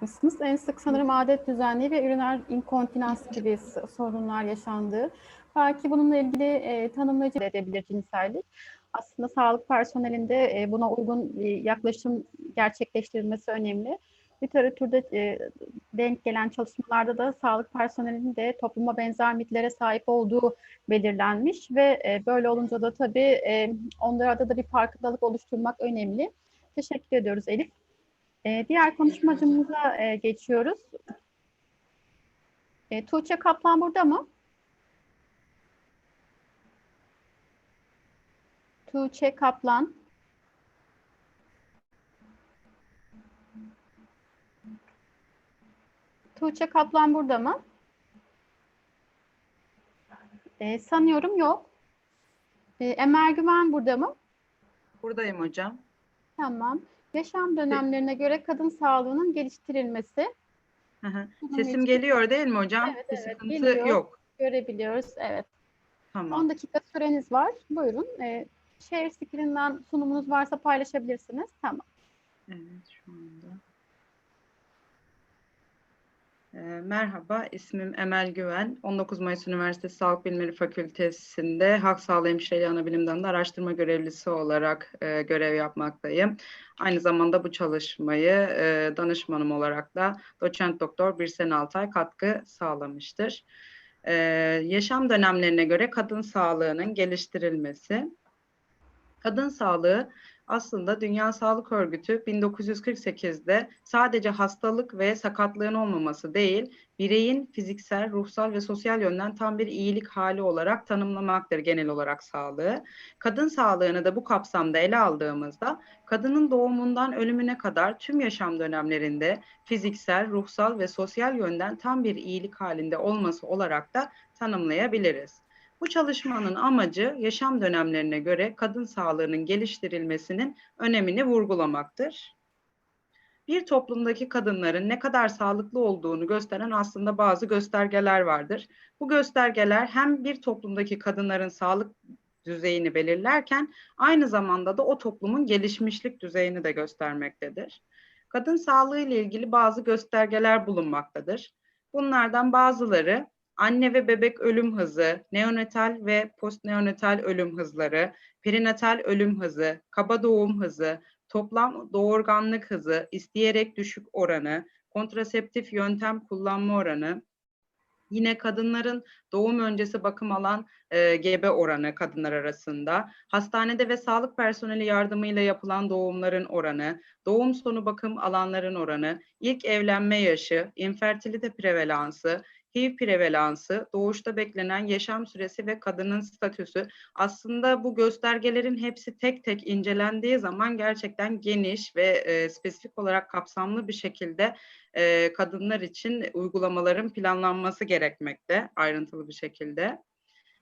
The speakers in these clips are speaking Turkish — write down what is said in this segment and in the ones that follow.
bakmışsınız. En sık sanırım adet düzenliği ve üriner inkontinans gibi sorunlar yaşandığı. Belki bununla ilgili e, tanımlayıcı edebilir cinsellik. Aslında sağlık personelinde e, buna uygun bir yaklaşım gerçekleştirilmesi önemli. Literatürde e, denk gelen çalışmalarda da sağlık personelinin de topluma benzer mitlere sahip olduğu belirlenmiş ve e, böyle olunca da tabii e, onlarda da bir farkındalık oluşturmak önemli. Teşekkür ediyoruz Elif. E, diğer konuşmacımıza e, geçiyoruz. E, Tuğçe Kaplan burada mı? Tuğçe Kaplan. Tuğçe Kaplan burada mı? E, sanıyorum yok. E, Emel Güven burada mı? Buradayım hocam. Tamam. Yaşam dönemlerine göre kadın sağlığının geliştirilmesi Hı hı. Sesim geliyor değil mi hocam? Evet, Bir evet, sıkıntı geliyor. yok. görebiliyoruz. Evet. 10 Tamam. dakika süreniz var. Buyurun. E, share screen'den sunumunuz varsa paylaşabilirsiniz. Tamam. Evet şu anda. Ee, merhaba, ismim Emel Güven. 19 Mayıs Üniversitesi Sağlık Bilimleri Fakültesi'nde Halk Sağlığı Hemşireliği Anabilim Dalı'nda araştırma görevlisi olarak e, görev yapmaktayım. Aynı zamanda bu çalışmayı e, danışmanım olarak da doçent doktor Birsen Altay katkı sağlamıştır. Ee, yaşam dönemlerine göre kadın sağlığının geliştirilmesi. Kadın sağlığı aslında Dünya Sağlık Örgütü 1948'de sadece hastalık ve sakatlığın olmaması değil, bireyin fiziksel, ruhsal ve sosyal yönden tam bir iyilik hali olarak tanımlamaktır genel olarak sağlığı. Kadın sağlığını da bu kapsamda ele aldığımızda kadının doğumundan ölümüne kadar tüm yaşam dönemlerinde fiziksel, ruhsal ve sosyal yönden tam bir iyilik halinde olması olarak da tanımlayabiliriz. Bu çalışmanın amacı yaşam dönemlerine göre kadın sağlığının geliştirilmesinin önemini vurgulamaktır. Bir toplumdaki kadınların ne kadar sağlıklı olduğunu gösteren aslında bazı göstergeler vardır. Bu göstergeler hem bir toplumdaki kadınların sağlık düzeyini belirlerken aynı zamanda da o toplumun gelişmişlik düzeyini de göstermektedir. Kadın sağlığı ile ilgili bazı göstergeler bulunmaktadır. Bunlardan bazıları anne ve bebek ölüm hızı, neonatal ve postneonatal ölüm hızları, perinatal ölüm hızı, kaba doğum hızı, toplam doğurganlık hızı, isteyerek düşük oranı, kontraseptif yöntem kullanma oranı, yine kadınların doğum öncesi bakım alan e, gebe oranı kadınlar arasında, hastanede ve sağlık personeli yardımıyla yapılan doğumların oranı, doğum sonu bakım alanların oranı, ilk evlenme yaşı, infertilite prevalansı, HIV prevalansı, doğuşta beklenen yaşam süresi ve kadının statüsü aslında bu göstergelerin hepsi tek tek incelendiği zaman gerçekten geniş ve e, spesifik olarak kapsamlı bir şekilde e, kadınlar için uygulamaların planlanması gerekmekte ayrıntılı bir şekilde.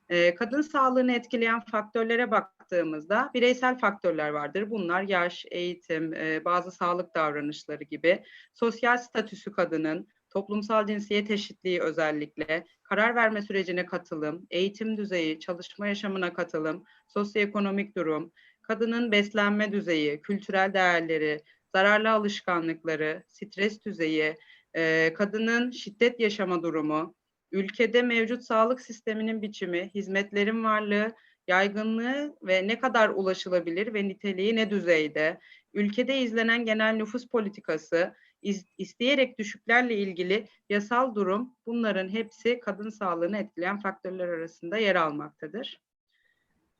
E, kadın sağlığını etkileyen faktörlere baktığımızda bireysel faktörler vardır. Bunlar yaş, eğitim, e, bazı sağlık davranışları gibi. Sosyal statüsü kadının, toplumsal cinsiyet eşitliği özellikle, karar verme sürecine katılım, eğitim düzeyi, çalışma yaşamına katılım, sosyoekonomik durum, kadının beslenme düzeyi, kültürel değerleri, zararlı alışkanlıkları, stres düzeyi, e, kadının şiddet yaşama durumu, ülkede mevcut sağlık sisteminin biçimi, hizmetlerin varlığı, yaygınlığı ve ne kadar ulaşılabilir ve niteliği ne düzeyde, ülkede izlenen genel nüfus politikası, isteyerek düşüklerle ilgili yasal durum bunların hepsi kadın sağlığını etkileyen faktörler arasında yer almaktadır.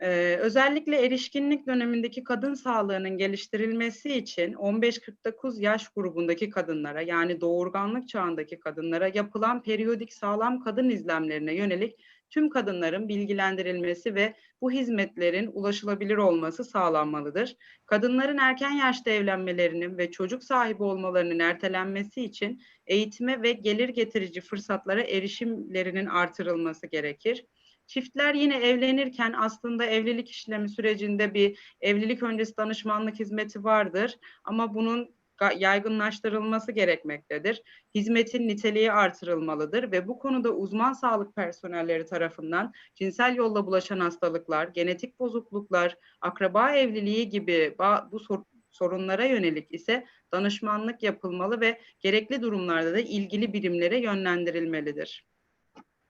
Ee, özellikle erişkinlik dönemindeki kadın sağlığının geliştirilmesi için 15-49 yaş grubundaki kadınlara yani doğurganlık çağındaki kadınlara yapılan periyodik sağlam kadın izlemlerine yönelik tüm kadınların bilgilendirilmesi ve bu hizmetlerin ulaşılabilir olması sağlanmalıdır. Kadınların erken yaşta evlenmelerinin ve çocuk sahibi olmalarının ertelenmesi için eğitime ve gelir getirici fırsatlara erişimlerinin artırılması gerekir. Çiftler yine evlenirken aslında evlilik işlemi sürecinde bir evlilik öncesi danışmanlık hizmeti vardır ama bunun yaygınlaştırılması gerekmektedir. Hizmetin niteliği artırılmalıdır ve bu konuda uzman sağlık personelleri tarafından cinsel yolla bulaşan hastalıklar, genetik bozukluklar, akraba evliliği gibi bu sorunlara yönelik ise danışmanlık yapılmalı ve gerekli durumlarda da ilgili birimlere yönlendirilmelidir.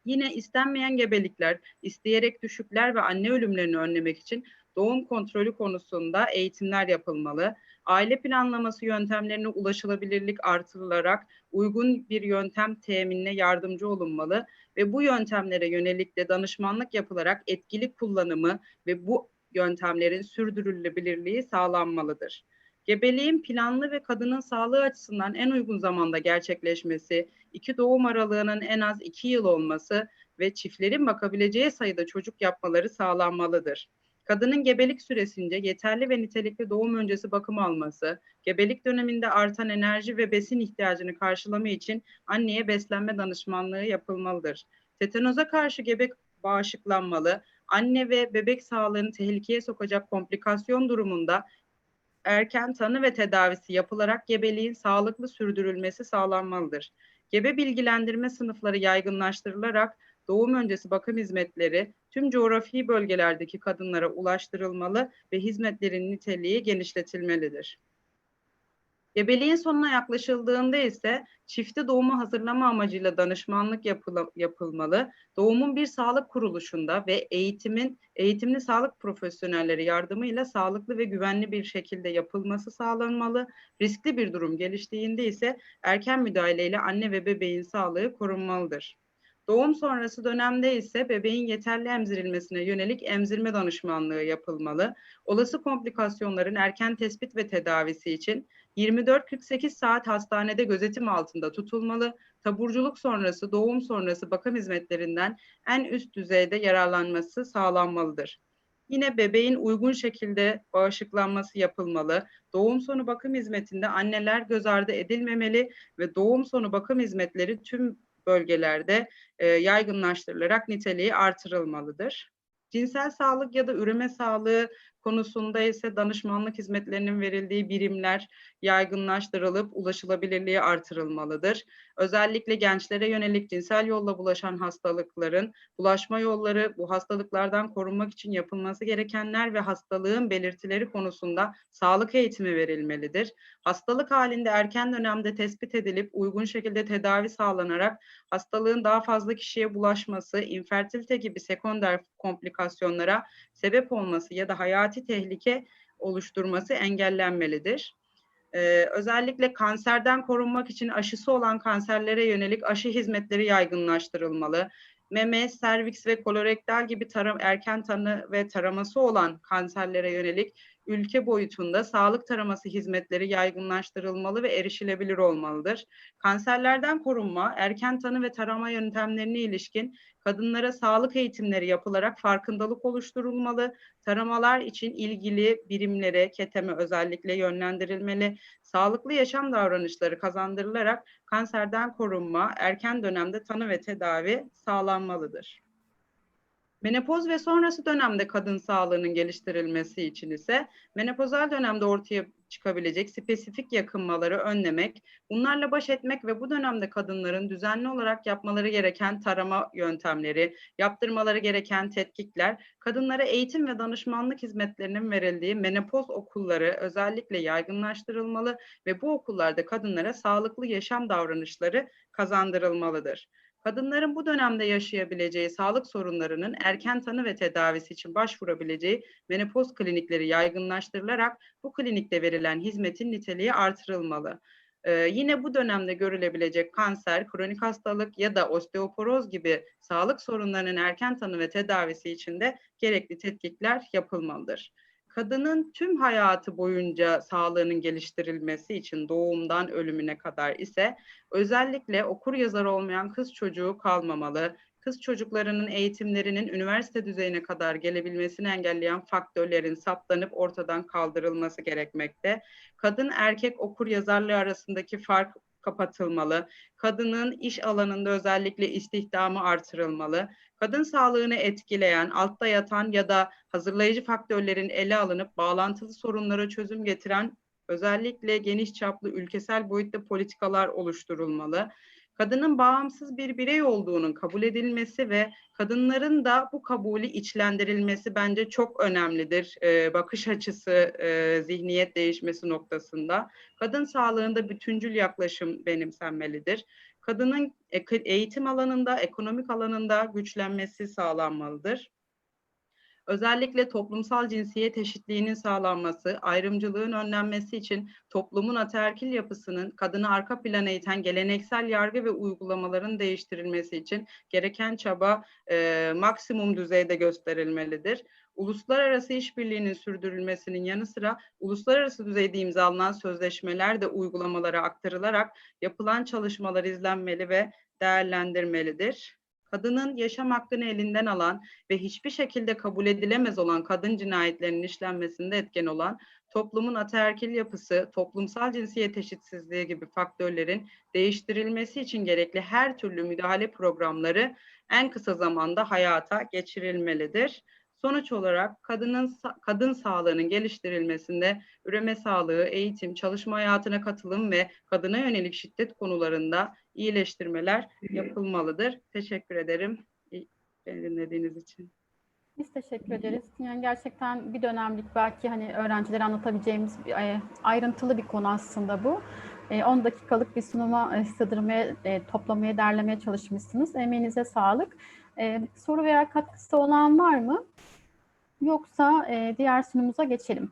Yine istenmeyen gebelikler, isteyerek düşükler ve anne ölümlerini önlemek için doğum kontrolü konusunda eğitimler yapılmalı. Aile planlaması yöntemlerine ulaşılabilirlik artırılarak uygun bir yöntem teminine yardımcı olunmalı ve bu yöntemlere yönelik de danışmanlık yapılarak etkili kullanımı ve bu yöntemlerin sürdürülebilirliği sağlanmalıdır. Gebeliğin planlı ve kadının sağlığı açısından en uygun zamanda gerçekleşmesi, iki doğum aralığının en az iki yıl olması ve çiftlerin bakabileceği sayıda çocuk yapmaları sağlanmalıdır. Kadının gebelik süresince yeterli ve nitelikli doğum öncesi bakım alması, gebelik döneminde artan enerji ve besin ihtiyacını karşılama için anneye beslenme danışmanlığı yapılmalıdır. Tetanoza karşı gebe bağışıklanmalı, anne ve bebek sağlığını tehlikeye sokacak komplikasyon durumunda erken tanı ve tedavisi yapılarak gebeliğin sağlıklı sürdürülmesi sağlanmalıdır. Gebe bilgilendirme sınıfları yaygınlaştırılarak doğum öncesi bakım hizmetleri tüm coğrafi bölgelerdeki kadınlara ulaştırılmalı ve hizmetlerin niteliği genişletilmelidir. Gebeliğin sonuna yaklaşıldığında ise çifte doğumu hazırlama amacıyla danışmanlık yapıla, yapılmalı. Doğumun bir sağlık kuruluşunda ve eğitimin eğitimli sağlık profesyonelleri yardımıyla sağlıklı ve güvenli bir şekilde yapılması sağlanmalı. Riskli bir durum geliştiğinde ise erken müdahaleyle anne ve bebeğin sağlığı korunmalıdır. Doğum sonrası dönemde ise bebeğin yeterli emzirilmesine yönelik emzirme danışmanlığı yapılmalı. Olası komplikasyonların erken tespit ve tedavisi için 24-48 saat hastanede gözetim altında tutulmalı. Taburculuk sonrası, doğum sonrası bakım hizmetlerinden en üst düzeyde yararlanması sağlanmalıdır. Yine bebeğin uygun şekilde bağışıklanması yapılmalı. Doğum sonu bakım hizmetinde anneler göz ardı edilmemeli ve doğum sonu bakım hizmetleri tüm bölgelerde e, yaygınlaştırılarak niteliği artırılmalıdır. Cinsel sağlık ya da üreme sağlığı konusunda ise danışmanlık hizmetlerinin verildiği birimler yaygınlaştırılıp ulaşılabilirliği artırılmalıdır. Özellikle gençlere yönelik cinsel yolla bulaşan hastalıkların bulaşma yolları, bu hastalıklardan korunmak için yapılması gerekenler ve hastalığın belirtileri konusunda sağlık eğitimi verilmelidir. Hastalık halinde erken dönemde tespit edilip uygun şekilde tedavi sağlanarak hastalığın daha fazla kişiye bulaşması, infertilite gibi sekonder komplikasyonlara sebep olması ya da hayati tehlike oluşturması engellenmelidir. Ee, özellikle kanserden korunmak için aşısı olan kanserlere yönelik aşı hizmetleri yaygınlaştırılmalı. Meme, serviks ve kolorektal gibi taram, erken tanı ve taraması olan kanserlere yönelik ülke boyutunda sağlık taraması hizmetleri yaygınlaştırılmalı ve erişilebilir olmalıdır. Kanserlerden korunma, erken tanı ve tarama yöntemlerine ilişkin kadınlara sağlık eğitimleri yapılarak farkındalık oluşturulmalı. Taramalar için ilgili birimlere, keteme özellikle yönlendirilmeli. Sağlıklı yaşam davranışları kazandırılarak kanserden korunma, erken dönemde tanı ve tedavi sağlanmalıdır. Menopoz ve sonrası dönemde kadın sağlığının geliştirilmesi için ise menopozal dönemde ortaya çıkabilecek spesifik yakınmaları önlemek, bunlarla baş etmek ve bu dönemde kadınların düzenli olarak yapmaları gereken tarama yöntemleri, yaptırmaları gereken tetkikler, kadınlara eğitim ve danışmanlık hizmetlerinin verildiği menopoz okulları özellikle yaygınlaştırılmalı ve bu okullarda kadınlara sağlıklı yaşam davranışları kazandırılmalıdır. Kadınların bu dönemde yaşayabileceği sağlık sorunlarının erken tanı ve tedavisi için başvurabileceği menopoz klinikleri yaygınlaştırılarak bu klinikte verilen hizmetin niteliği artırılmalı. Ee, yine bu dönemde görülebilecek kanser, kronik hastalık ya da osteoporoz gibi sağlık sorunlarının erken tanı ve tedavisi için de gerekli tetkikler yapılmalıdır kadının tüm hayatı boyunca sağlığının geliştirilmesi için doğumdan ölümüne kadar ise özellikle okur yazar olmayan kız çocuğu kalmamalı. Kız çocuklarının eğitimlerinin üniversite düzeyine kadar gelebilmesini engelleyen faktörlerin saptanıp ortadan kaldırılması gerekmekte. Kadın erkek okur yazarlığı arasındaki fark kapatılmalı. Kadının iş alanında özellikle istihdamı artırılmalı. Kadın sağlığını etkileyen, altta yatan ya da hazırlayıcı faktörlerin ele alınıp bağlantılı sorunlara çözüm getiren özellikle geniş çaplı ülkesel boyutta politikalar oluşturulmalı. kadının bağımsız bir birey olduğunun kabul edilmesi ve kadınların da bu kabulü içlendirilmesi bence çok önemlidir. Ee, bakış açısı, e, zihniyet değişmesi noktasında. Kadın sağlığında bütüncül yaklaşım benimsenmelidir. Kadının eğitim alanında, ekonomik alanında güçlenmesi sağlanmalıdır. Özellikle toplumsal cinsiyet eşitliğinin sağlanması, ayrımcılığın önlenmesi için toplumun ataerkil yapısının kadını arka plana iten geleneksel yargı ve uygulamaların değiştirilmesi için gereken çaba e, maksimum düzeyde gösterilmelidir. Uluslararası işbirliğinin sürdürülmesinin yanı sıra uluslararası düzeyde imzalanan sözleşmeler de uygulamalara aktarılarak yapılan çalışmalar izlenmeli ve değerlendirmelidir. Kadının yaşam hakkını elinden alan ve hiçbir şekilde kabul edilemez olan kadın cinayetlerinin işlenmesinde etken olan toplumun ataerkil yapısı, toplumsal cinsiyet eşitsizliği gibi faktörlerin değiştirilmesi için gerekli her türlü müdahale programları en kısa zamanda hayata geçirilmelidir. Sonuç olarak kadının kadın sağlığının geliştirilmesinde üreme sağlığı, eğitim, çalışma hayatına katılım ve kadına yönelik şiddet konularında iyileştirmeler yapılmalıdır. Teşekkür ederim beni dinlediğiniz için. Biz teşekkür ederiz. Yani gerçekten bir dönemlik belki hani öğrencilere anlatabileceğimiz bir, e, ayrıntılı bir konu aslında bu. E, 10 dakikalık bir sunuma e, sığdırmaya, e, toplamaya, derlemeye çalışmışsınız. Emeğinize sağlık. E, soru veya katkısı olan var mı? Yoksa e, diğer sunumuza geçelim.